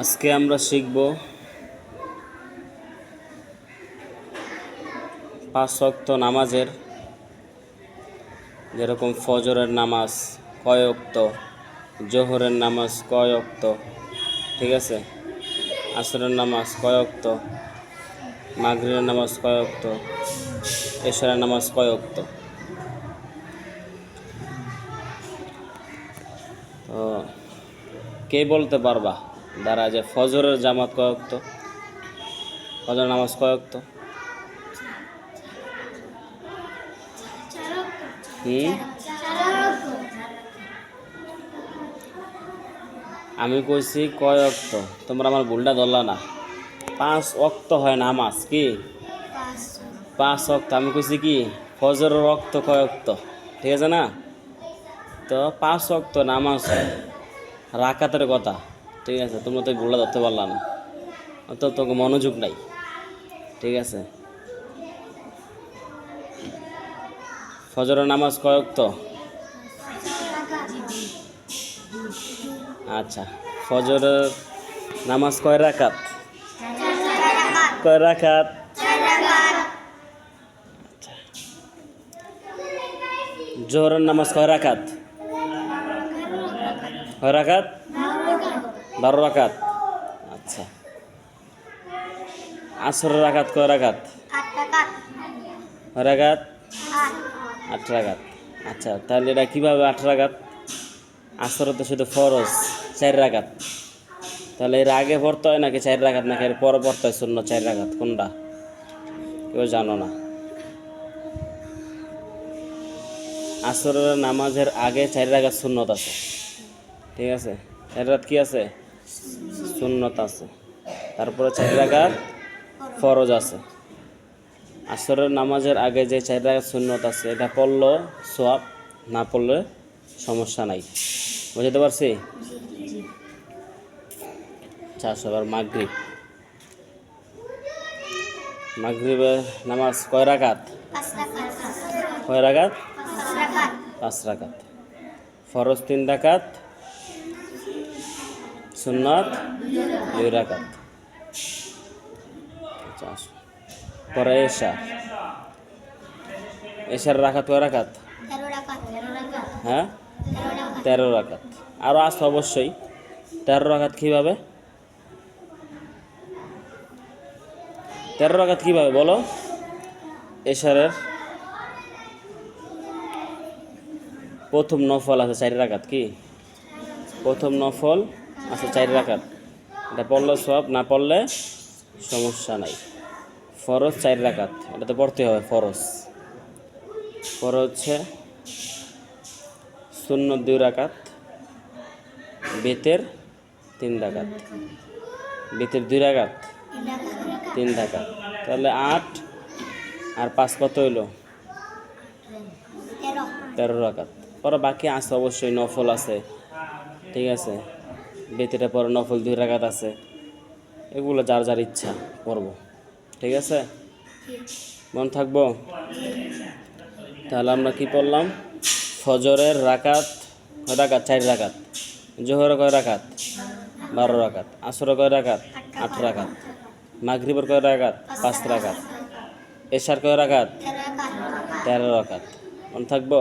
আজকে আমরা শিখব পাঁচ ওয়াক্ত নামাজের, যেরকম ফজরের নামাজ কয় ওক্ত জোহরের নামাজ কয় ওক্ত ঠিক আছে? আসরের নামাজ কয় ওক্ত মাগরিবের নামাজ কয় ওক্ত এশারের নামাজ কয় ওক্ত তো, কে বলতে পারবা? দাঁড়া যে ফজরের জামাত কয়ক্ত ফজর নামাজ কয়ক্ত আমি কইছি কয় অক্ত? তোমরা আমার ভুলটা ধরলা না। পাঁচ অক্ত হয় নামাজ, কি? পাঁচ অক্ত। আমি কইছি কি, ফজরের রক্ত কয় অক্ত? ঠিক আছে না? তো পাঁচ অক্ত নামাজ রাকাতের কথা। ঠিক আছে? তোমরা তো ভুলটা ধরতে পারলাম না। তো তোকে মনোযোগ নাই। ঠিক আছে? ফজরের নামাজ কয় তো? আচ্ছা। ফজরের নামাজ কয় রাকাত? কয় রাকাত? আচ্ছা। জোহরের নামাজ কয় রাকাত? কয় রাকাত? বারো রাকাত? আচ্ছা। আসরের রাকাত কয় রাকাত? কয় রাকাত? আট। রাকাত। আচ্ছা তাহলে এটা কীভাবে আট রাকাত? আসর তো শুধু ফরজ চার রাকাত। তাহলে এর আগে পড়তে হয় নাকি চার রাকাত নাকি এর পরে পড়তে হয় শূন্য চার রাকাত? কোনটা? কেউ জানো না। আসরের নামাজের আগে চার রাকাত শূন্যত আছে। ঠিক আছে? চার রাত কি আছে? শূন্যত আছে। তারপরে চার রাকাত ফরজ আছে। আসরের নামাজের আগে যে চার রাকাত শূন্যত আছে এটা পড়ল সোয়াব না পড়লে সমস্যা নাই। বুঝতে পারছি? চারশো আবার মাগরিব। মাগরিবের নামাজ কয় রাকাত? কয় রাকাত। পাঁচ রাকাত। ফরজ তিন রাকাত সুন্নত দুই রাকাত। আচ্ছা আসো। পরে এশা। এশার রাখাত কয় রাকাত? হ্যাঁ? তেরো রাকাত। আরও আছে অবশ্যই। তেরো রাকাত কীভাবে? তেরো রাকাত কীভাবে? বলো। এশারের প্রথম নফল আছে চারি রাকাত কি? প্রথম নফল আছে চারি রাকাত এটা পড়লে সব, না পড়লে সমস্যা নাই। ফরজ চারি রাকাত এটা তো পড়তে হবে, ফরজ। পরে হচ্ছে শূন্য দুই রাকাত বেতের তিন রাকাত বেতের দুই রাকাত তিন রাকাত তাহলে আট আর পাঁচ কত হইল? তেরো রাকাত পরে বাকি আছে, অবশ্যই নফল আছে। ঠিক আছে? বেতেটা পরে নফল দুই রাকাত আছে, এগুলো যার যার ইচ্ছা করব। ঠিক আছে? মন থাকব? তাহলে আমরা কি পড়লাম? ফজরের রাকাত, কয় রাকাত? চার রাকাত। জোহরে কয় রাকাত? বারো রাকাত। আসরে কয় রাকাত? আট রাকাত। মাগরিবের কয় রাকাত? পাঁচ রাকাত। এশার কয় রাকাত? তেরো রাকাত। মন থাকব?